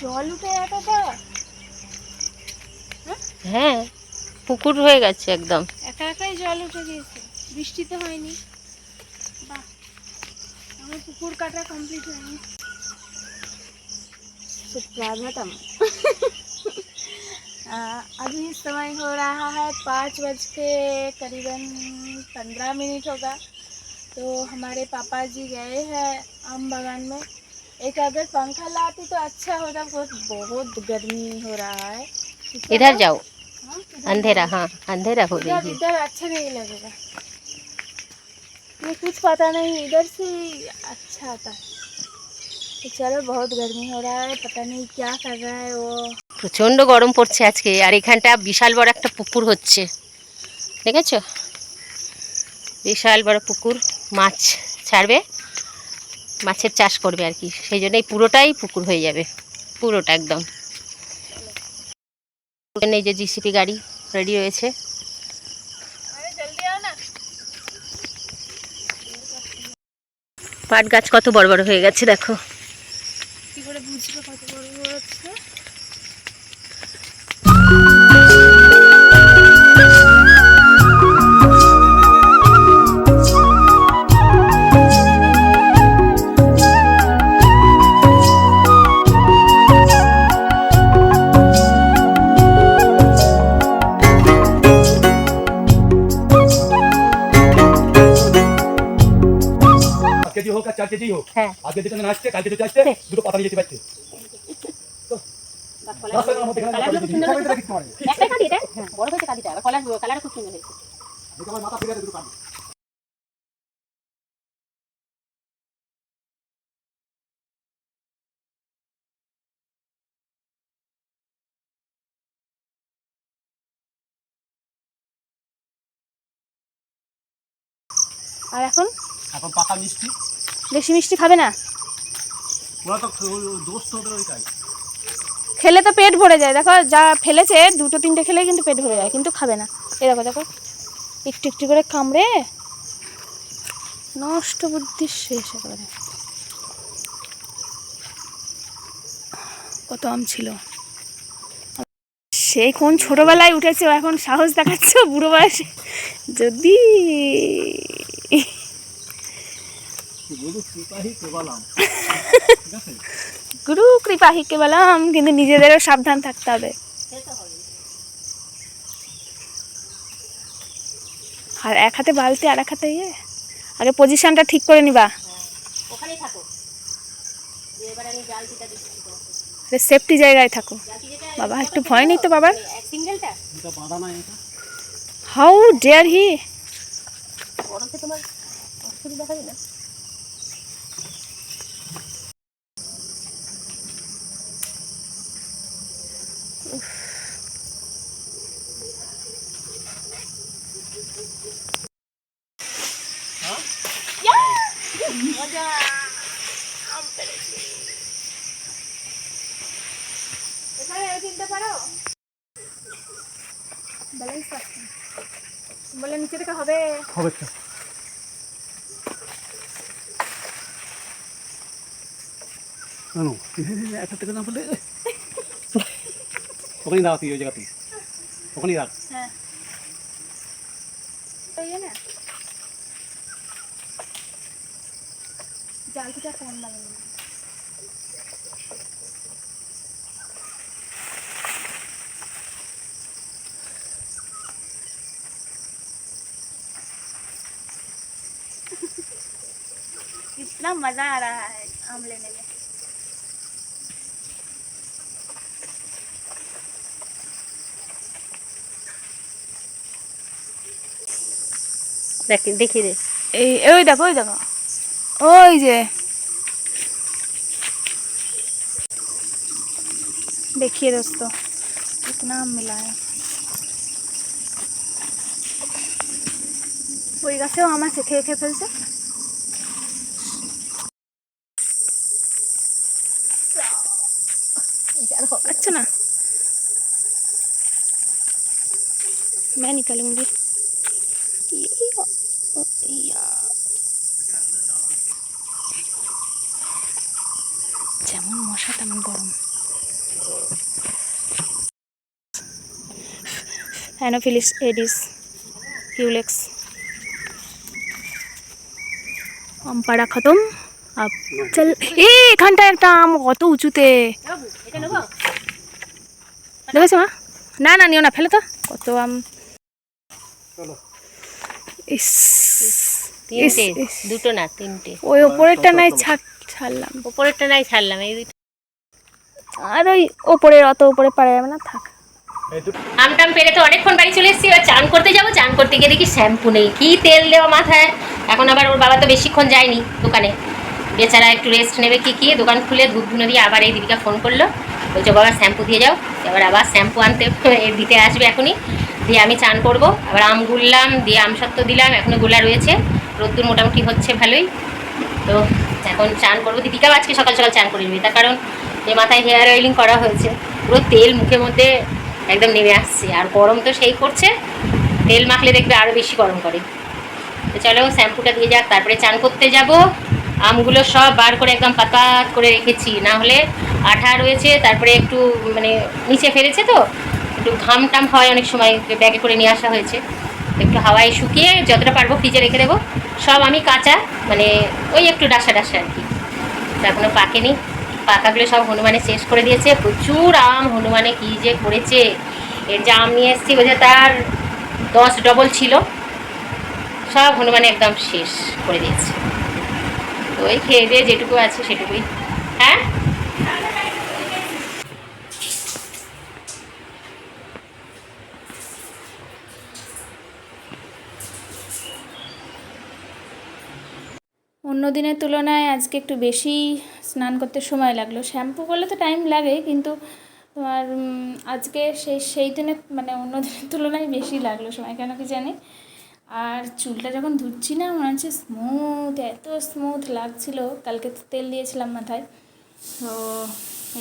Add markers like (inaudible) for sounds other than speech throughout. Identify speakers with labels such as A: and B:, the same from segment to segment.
A: জল উঠে এতটা
B: হ্যাঁ পুকুর হয়ে গেছে একদম
A: একা একাই জল উঠে গিয়েছে বৃষ্টিতে হয়নি বাহ আমার পুকুর কাটা কমপ্লিট হয়নি सुप्रभातम अ, अभी समय हो रहा है पाँच बज के करीबन पंद्रह मिनट होगा तो हमारे पापा जी गए हैं आम बागान में एक अगर पंखा लाती तो अच्छा होता बहुत बहुत गर्मी हो रहा है कितना
B: इधर
A: है?
B: जाओ
A: हाँ, किधर
B: अंधेरा
A: जाओ?
B: हाँ अंधेरा हो
A: इधर
B: रही है
A: इधर अच्छा नहीं लगेगा ये कुछ पता नहीं इधर से ही अच्छा आता है तो चलो बहुत गर्मी हो रहा है पता नहीं क्या कर रहा है वो
B: প্রচণ্ড গরম পড়ছে আজকে আর এখানটা বিশাল বড় একটা পুকুর হচ্ছে দেখেছো বিশাল বড় পুকুর মাছ ছাড়বে মাছের চাষ করবে আর কি। সেই জন্য এই পুরোটাই পুকুর হয়ে যাবে। পুরোটা একদম। এই যে জিসিপি গাড়ি রেডি রয়েছে পাট গাছ কত বড় বড় হয়ে গেছে দেখো।
A: কি করে কত বড়
C: কেজি হোক?
B: হ্যাঁ।
C: আজকে যেখানে আসছে কালকে যেতে আসছে দুটো পাতা নিয়ে যেতে পারছে। পাতা হয় না।
B: একটাই কাঁদি এটা? বড় হয়েছে কাঁদিটা কলার কালারটা খুব সুন্দর হয়েছে।
C: আমার মাথা ফিরে দুটো কাঁদি।
A: আর এখন?
C: এখন পাকা মিষ্টি।
A: বেশি মিষ্টি খাবে না? খেলে তো পেট ভরে যায়। দেখো যা ফেলেছে দুটো তিনটে খেলে কিন্তু পেট ভরে যায় কিন্তু খাবে না। এই দেখো দেখো একটু একটু করে কামড়ে নষ্ট বুদ্ধি শেষ একেবারে। কত আম ছিল। সেই কোন ছোটবেলায় উঠেছে এখন সাহস দেখাচ্ছ বুড়ো বয়সে। যদি
C: বলু সিপাহি প্রবালাম ঠিক আছে
A: গুরু কৃপা হিকে বললাম কিন্তু নিজেদেরও সাবধান থাকতে হবে। আর এক হাতে বালতি আর এক হাতে ইয়ে? আগে পজিশনটা ঠিক করে নিবা।
B: ওখানেই থাকো। এবার আমি জাল দিচ্ছি
A: সেফটি জায়গায় থাকো। বাবা একটু ভয় নেই তো বাবার?
B: সিঙ্গেলটা
C: এটা বাঁধা নাই এটা।
A: হাউ ডেয়ার হি
B: গরমে তোমার অসুবিধা হবে না
A: বলে নিচে থেকে হবে।
C: হবে তো। কেন একটা থেকে না বলে। ওখানেই দাও তুই ওই জায়গাতেই। ওখানেই রাখ
A: হ্যাঁ তো ইয়ে না জালটিটা কম লাগে না कितना मजा आ रहा है आम लेने में
B: দেখি দেখি দে
A: এই ওই দেখো ওই দেখো ওই যে देखिए दोस्तों कितना आम मिला है ওই গাছেও আম আছে খেয়ে খেয়ে ফেলছে अच्छा ना मैं निकालूंगी যেমন মশা তেমন গরম। অ্যানোফিলিস এডিস কিউলেক্স আম পাড়া খতম চল। এ এখানটা একটা আম কত উঁচুতে। দেখেছ মা? না না নিও না ফেলে তো। কত আম।
B: দুটো না তিনটে।
A: ওই ওপরেরটা নাই ছাক ছাড়লাম।
B: উপরেরটা নাই ছাড়লাম এই দুটো
A: আর ওই ওপরের অত উপরে পারা যাবে না থাক।
B: আম টাম পেরে তো অনেকক্ষণ বাড়ি চলে এসেছি এবার চান করতে যাব চান করতে গিয়ে দেখি শ্যাম্পু নেই। কি তেল দেওয়া মাথায়? এখন আবার ওর বাবা তো বেশিক্ষণ যায়নি দোকানে। বেচারা একটু রেস্ট নেবে কি কি দোকান খুলে ধূপ ধুনো দিয়ে আবার এই দিদিকা ফোন করল। বলছে বাবা শ্যাম্পু দিয়ে যাও। এবার আবার শ্যাম্পু আনতে (laughs) দিতে আসবে এখনই। দিয়ে আমি চান করব। আবার আম গুললাম দিয়ে আম সত্ত্ব দিলাম এখনও গোলা রয়েছে। রোদ্দুর মোটামুটি হচ্ছে ভালোই। তো এখন চান করব। দীপিকাও আজকে সকাল সকাল চান করে নেবে। তার কারণ যে মাথায় হেয়ার অয়েলিং করা হয়েছে। পুরো তেল মুখের মধ্যে একদম নেমে আসছে। আর গরম তো সেই করছে, তেল মাখলে দেখবে আরও বেশি গরম করে। তো চলো শ্যাম্পুটা দিয়ে যাক, তারপরে চান করতে যাব। আমগুলো সব বার করে একদম পাতাত করে রেখেছি। না হলে আঠা রয়েছে, তারপরে একটু মানে নিচে ফেলেছে তো, একটু ঘাম টাম হয় অনেক সময়, ব্যাগে করে নিয়ে আসা হয়েছে। একটু হাওয়ায় শুকিয়ে যতটা পারব ফ্রিজে রেখে দেবো। সব আমি কাঁচা মানে ওই একটু ডাসা ডাসা আর কি। তার কোনো পাকেনি পাকাগুলো সব হনুমানে শেষ করে দিয়েছে। প্রচুর আম হনুমানে কী যে করেছে। এর যে আম নিয়ে এসেছি বোঝা তার দশ ডবল ছিল। সব হনুমানে একদম শেষ করে দিয়েছে। তো ওই খেয়ে দিয়ে যেটুকু আছে সেটুকুই। হ্যাঁ?
A: অন্য দিনের তুলনায় আজকে একটু বেশি স্নান করতে সময় লাগল। শ্যাম্পু করলে তো টাইম লাগে, কিন্তু তোমার আজকে সেই সেই দিনে মানে অন্য দিনের তুলনায় বেশি লাগল সময়। কেন কি জানি? আর চুলটা যখন ধুচ্ছি না, মনে হচ্ছে স্মুথ এত স্মুথ লাগছিল। কালকে তো তেল দিয়েছিলাম মাথায়। তো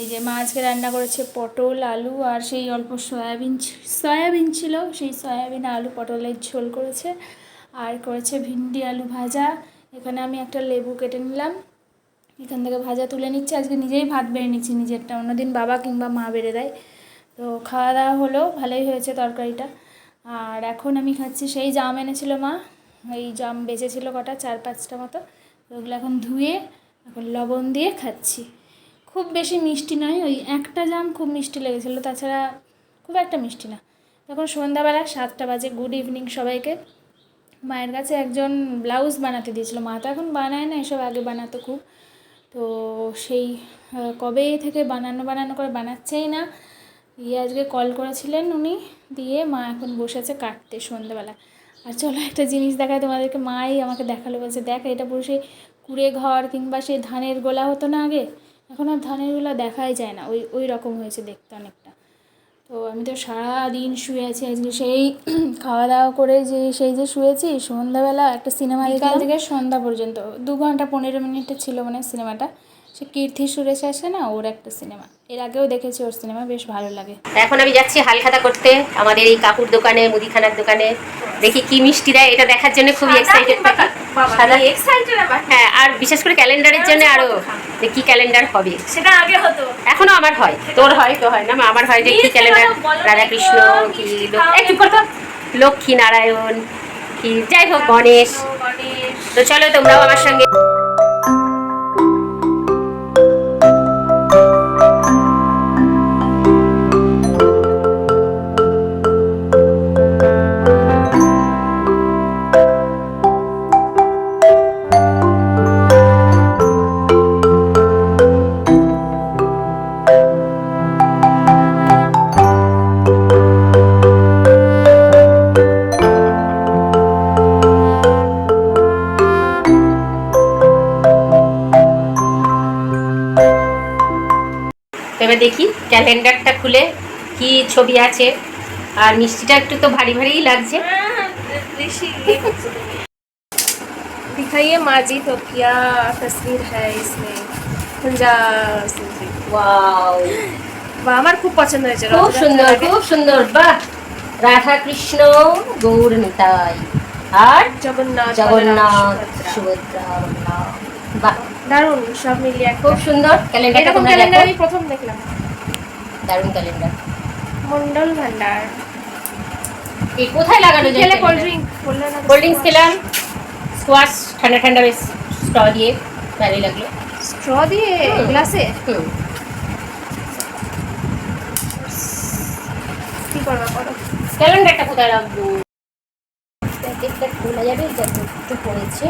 A: এই যে মা আজকে রান্না করেছে পটল, আলু, আর সেই অল্প সয়াবিন সয়াবিন ছিল, সেই সয়াবিন, আলু, পটলের ঝোল করেছে। আর করেছে ভিন্ডি, আলু ভাজা। এখানে আমি একটা লেবু কেটে নিলাম। এখান থেকে ভাজা তুলে নিচ্ছি। আজকে নিজেই ভাত বেড়ে নিচ্ছি নিজেরটা। অন্যদিন বাবা কিংবা মা বেড়ে দেয়। তো খাওয়া দাওয়া হলো, ভালোই হয়েছে তরকারিটা। আর এখন আমি খাচ্ছি সেই জাম এনেছিল মা। এই জাম বেঁচেছিল কটা, চার পাঁচটা মতো। ওগুলো এখন ধুয়ে, এখন লবণ দিয়ে খাচ্ছি। খুব বেশি মিষ্টি নয়, ওই একটা জাম খুব মিষ্টি লেগেছিলো। তাছাড়া খুব একটা মিষ্টি না। তখন সন্ধ্যাবেলা সাতটা বাজে। গুড ইভিনিং সবাইকে। মায়ের কাছে একজন ব্লাউজ বানাতে দিয়েছিল। মা তো এখন বানায় না, এসব আগে বানাতো খুব। তো সেই কবে থেকে বানানো বানানো করে বানাচ্ছেই না। দিয়ে আজকে কল করেছিলেন উনি, দিয়ে মা এখন বসেছে কাটতে সন্ধ্যেবেলা আর চলো একটা জিনিস দেখায় তোমাদেরকে। মাই আমাকে দেখাল, বলছে, দেখ, এটা পুরো সেই কুড়ে ঘর কিংবা সেই ধানের গোলা হতো না আগে। এখন আর ধানের গোলা দেখাই যায় না। ওই ওই রকম হয়েছে দেখতে অনেকটা। তো আমি তো সারাদিন শুয়ে আছি। আজকে সেই খাওয়া দাওয়া করে যে সেই যে শুয়েছি সন্ধ্যাবেলা একটা সিনেমা বিকাল থেকে সন্ধ্যা পর্যন্ত। দু ঘণ্টা পনেরো মিনিটের ছিল মানে সিনেমাটা। সে কীর্তি সুরেশ আসে না ওর একটা সিনেমা। এর আগেও দেখেছি ওর সিনেমা বেশ ভালো লাগে।
B: এখন আমি যাচ্ছি হালখাতা করতে আমাদের এই কাকুর দোকানে মুদিখানার দোকানে। দেখি কি মিষ্টি দেয় এটা দেখার জন্য খুবই এক্সাইটেড থাকি। সাদা হ্যাঁ আর বিশেষ করে ক্যালেন্ডারের জন্য আরও যে কি ক্যালেন্ডার হবে।
A: সেটা আগে হতো।
B: এখনও আমার হয়। তোর হয় তো হয় না আমার হয় যে কি ক্যালেন্ডার? রাধাকৃষ্ণ কি। লক্ষ্মী নারায়ণ কি যাই হোক গণেশ। তো চলো তোমরাও আমার সঙ্গে দেখি ক্যালেন্ডারটা খুলে কি ছবি আছে আর মিষ্টিটা একটু তো ভারী ভারীই লাগছে
A: दिखाइए माजी तो क्या तस्वीर है इसमें पंजाब
B: ওয়াও
A: বা আমার খুব পছন্দ হয়েছে
B: খুব
A: রথযাত্রার
B: সুন্দর
A: আগে।
B: খুব সুন্দর বাহ রাধা কৃষ্ণ গৌর নিতাই আর
A: জগন্নাথ
B: জগন্নাথ
A: বলরাম, সুভদ্রা। দারুণ সব মিলিয়ে
B: খুব সুন্দর
A: এরকম ক্যালেন্ডার আমি প্রথম দেখলাম।
B: দারুণ ক্যালেন্ডার।
A: মন্ডল ভান্ডার।
B: এই কোথায় লাগানো যায়
A: খেলে কোল্ড ড্রিঙ্ক
B: কোল্ড ড্রিঙ্কস খেলাম। স্কোয়াশ ঠান্ডা ঠান্ডা বেশ। স্ট্র দিয়ে ভালোই লাগল।
A: স্ট্র দিয়ে? গ্লাসে?
B: হুম।
A: কি করবা করো
B: ক্যালেন্ডারটা কোথায় রাখব? প্যাকেটটা খোলা যাবে। এটা তো একটু পড়েছে।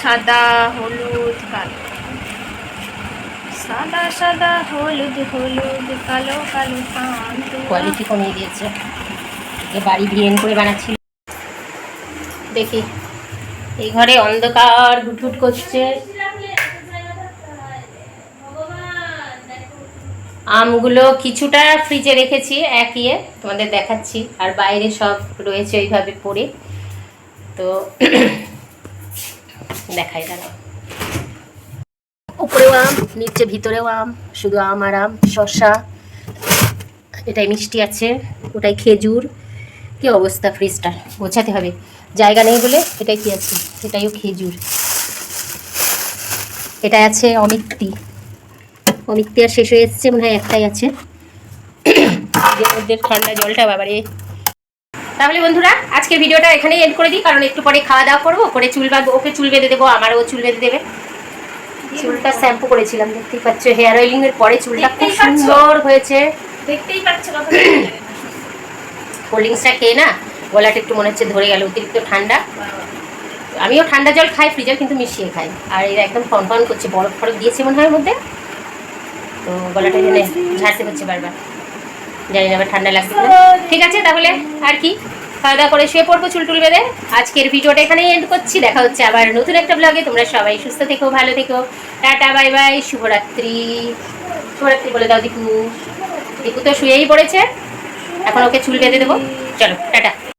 A: সাদা হলুদ কালো। সাদা সাদা, হলুদ হলুদ, কালো কালো
B: কোয়ালিটি কমিয়ে দিয়েছে। যে বাড়ি ভিড়েন করে বানাচ্ছিল। দেখি। এই ঘরে অন্ধকার ঘুটঘুট করছে। আমগুলো কিছুটা ফ্রিজে রেখেছি, এক ইয়ে। তোমাদের দেখাচ্ছি। আর বাইরে সব রয়েছে ওইভাবে পড়ে। তো দেখাই দাঁড়াও উপরেও আম, নিচে ভিতরেও আম, শুধু আম আর আম, শসা, এটাই মিষ্টি আছে, ওটাই খেজুর। কি অবস্থা ফ্রিজটা গোছাতে হবে। জায়গা নেই বলে এটাই কি আছে? এটাইও খেজুর। এটা আছে অমিক্তি। অমিক্তি আর শেষ হয়ে এসছে, মনে হয় একটাই আছে। ঠান্ডা জলটা বাবারে। তাহলে বন্ধুরা আজকের ভিডিওটা এখানেই এন্ড করে দিই কারণ একটু পরে খাওয়া দাওয়া করব করে চুল বাঁধবো ওকে চুল বেঁধে দেবো আমারও চুল বেঁধে দেবে। চুলটা শ্যাম্পু করেছিলাম দেখতেই পাচ্ছ হেয়ার অয়েলিং এর পরে চুলটা খুব সুন্দর হয়েছে।
A: দেখতেই পাচ্ছ
B: কোল্ড (clears throat) ড্রিঙ্কসটা খেয়ে না গলাটা একটু মনে হচ্ছে ধরে গেল অতিরিক্ত ঠান্ডা। আমিও ঠান্ডা জল খাই ফ্রিজের কিন্তু মিশিয়ে খাই। আর এরা একদম ফনফন করছে বরফ ফরফ দিয়েছে মনে হয় মধ্যে। তো গলাটা এখানে ঝাড়তে হচ্ছে বারবার। জানি না ঠান্ডা লাগছে। ঠিক আছে, তাহলে আর কি? খাওয়া দাওয়া করে শুয়ে পড়ব চুল টুল বেঁধে। আজকের ভিডিওটা এখানেই এন্ড করছি। দেখা হচ্ছে আবার নতুন একটা ব্লগে তোমরা সবাই সুস্থ থেকো, ভালো থেকো। টাটা বাই বাই শুভরাত্রি। শুভরাত্রি বলে দাও দিকু দিকু তো শুয়েই পড়েছে। এখন ওকে চুল বেঁধে দেবো। চলো, টাটা।